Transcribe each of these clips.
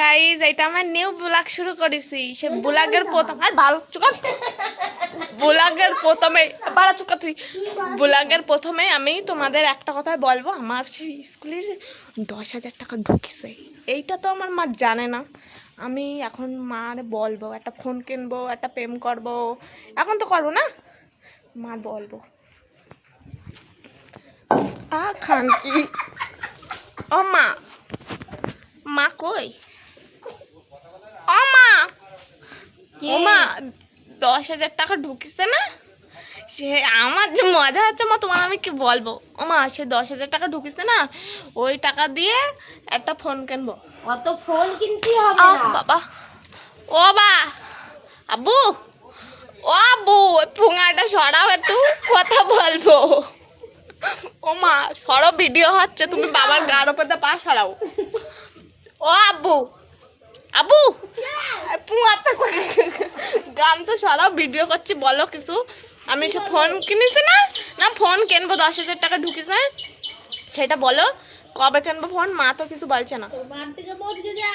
Guys এটা আমার new blog শুরু করেছি। সে ব্লগের প্রথম আর ভালো চুকা ব্লগের প্রথমে বাড়া চুকা তুই। ব্লগের প্রথমে আমি তোমাদের একটা কথাই বলব আমার সেই স্কুলের দশ হাজার টাকা ঢুকিছে। এইটা তো আমার মা জানে না। আমি এখন মার বলব একটা ফোন কিনবো একটা প্রেম করব। এখন তো করব না? মার বলব। আ খান কি ও মা। মা কই ও মা ও মা দশ হাজার টাকা ঢুকিছে না? সে আমার যে মজা হচ্ছে মা তোমার আমি কি বলব? ও মা সে দশ হাজার টাকা ঢুকিছে না? ওই টাকা দিয়ে একটা ফোন কিনবো। অত ফোন কিনতে হবে বাবা। ও বা। আব্বু। ও আব্বু ওই পুঙাটা সরাও একটু কথা বলব। ও মা সরো ভিডিও হচ্ছে তুমি বাবার গার উপরে পা সরাও। ও আব্বু। পুঙাটা গামছা সরাও ভিডিও করছি বলো কিছু। আমি সে ফোন কিনেছি না? না ফোন কিনবো দশ হাজার টাকা ঢুকিস না? সেটা বলো কবে কিনবো ফোন মা তো কিছু বলছে না। যা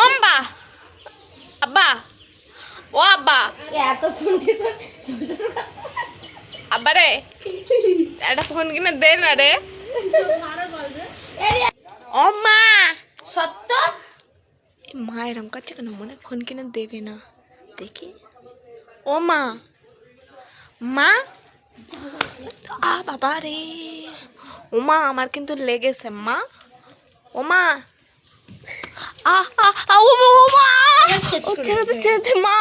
ওম্বা আব্বা! ও আব্বা! আব্বা রে! একটা ফোন কিনে দে না রে। ও মা! সত্য? মা এরম করছে কেন? মনে হয় ফোন কিনে দেবে না। দেখি। ও মা। মা? আ বাবা রে। ও মা আমার কিন্তু লেগেছে মা। ও মা। আ আ, ও মা, ও মা। ও ছেড়ে দে ছেড়ে দে মা।